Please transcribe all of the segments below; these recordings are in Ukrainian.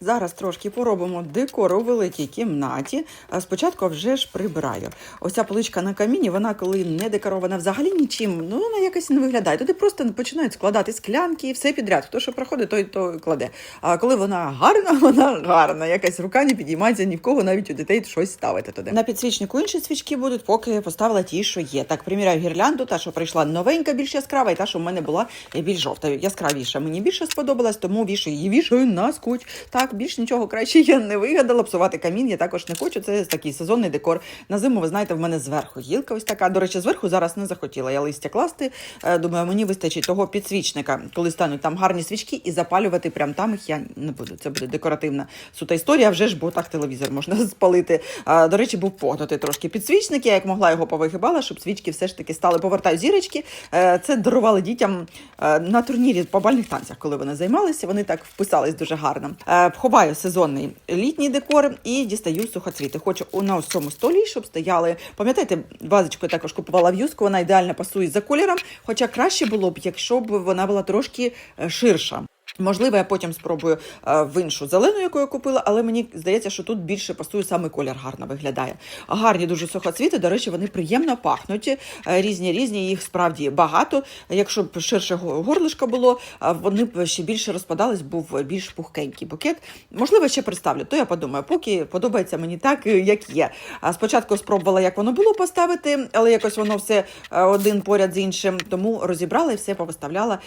Зараз трошки поробимо декор у великій кімнаті. Спочатку вже ж прибираю. Ось ця поличка на каміні, вона коли не декорована взагалі нічим, ну вона якось не виглядає. Туди просто починають складати склянки і все підряд. Хто що проходить, той то кладе. А коли вона гарна, вона гарна. Якась рука не підіймається ні в кого, навіть у дітей щось ставити туди. На підсвічнику інші свічки будуть, поки поставила ті, що є. Так, приміряю гірлянду, та що прийшла новенька, більш яскрава, і та, що в мене була більш жовта. Яскравіша. Мені більше сподобалась, тому вішаю її вішаю на скотч. Більш нічого краще я не вигадала. Псувати камін я також не хочу. Це такий сезонний декор. На зиму, ви знаєте, в мене зверху гілка ось така. До речі, зверху зараз не захотіла я листя класти. Е, Думаю, мені вистачить того підсвічника, коли стануть там гарні свічки, і запалювати прям там їх я не буду. Це буде декоративна сута історія. Вже ж бо так телевізор можна спалити. До речі, був погнутий трошки підсвічник. Я як могла його повигибала, щоб свічки все ж таки стали. Повертаю зірочки. Е, Це дарували дітям е, на турнірі по бальних танцях, коли вони займалися. Вони так вписались дуже гарно. Ховаю сезонний літній декор і дістаю сухоцвіти. Хочу у- на ось цьому столі, щоб стояли. Пам'ятаєте, вазочку я також купувала в'юзку, вона ідеально пасує за кольором. Хоча краще було б, якщо б вона була трошки е, ширша. Можливо, я потім спробую е, в іншу зелену, яку я купила, але мені здається, що тут більше пасує саме колір гарно виглядає. Гарні дуже сухоцвіти, до речі, вони приємно пахнуть. Е, Різні різні, їх справді багато. Якщо б ширше го- горлишко було, е, вони б ще більше розпадались, був більш пухкенький букет. Можливо, ще представлю. То я подумаю, поки подобається мені так, як є. Спочатку спробувала, як воно було поставити, але якось воно все один поряд з іншим. Тому розібрала і все повиставляла.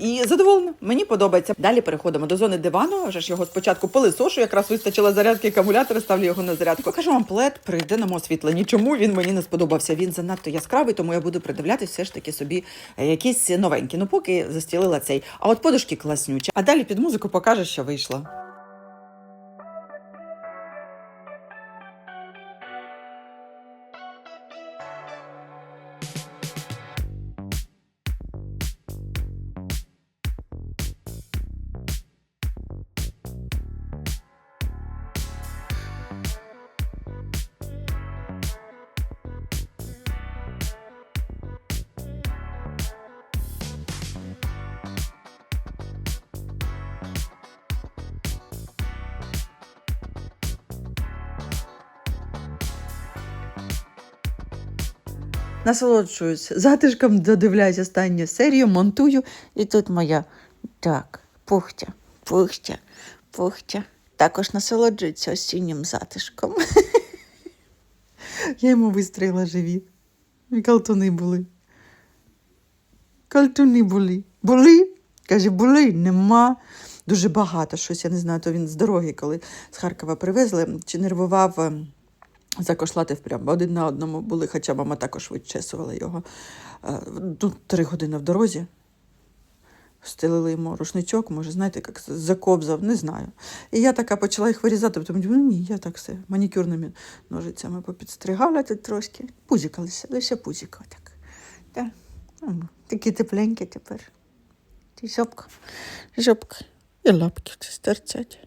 І задоволена. Мені подобається. Далі переходимо до зони дивану. Вже ж його спочатку пилисошу, якраз вистачило зарядки акумулятора, ставлю його на зарядку. Покажу вам плед при денному освітленні. Чому він мені не сподобався? Він занадто яскравий, тому я буду придивлятися все ж таки собі е, якісь новенькі. Ну поки застілила цей. А от подушки класнючі. А далі під музику покаже, що вийшло. Насолоджуюсь затишком, додивляюсь останню серію, монтую. І тут моя так, пухтя, пухтя, пухтя. Також насолоджується осіннім затишком. Я йому вистрілила живіт. І калтуни були. Калтуни були. Були? Каже, були, нема. Дуже багато щось, я не знаю, то він з дороги, коли з Харкова привезли, чи нервував. Закошлатив прямо один на одному були, хоча мама також вичесувала його. Е, Ну, три години в дорозі. Стелили йому рушничок, може, знаєте, як закобзав, не знаю. І я така почала їх вирізати, думаю, ну ні, я так все манікюрними ножицями попідстригала тут трошки. Пузіка лише, пузіка так. Так. М, Такі тепленькі тепер. Жопка, жопка і лапки стирчать.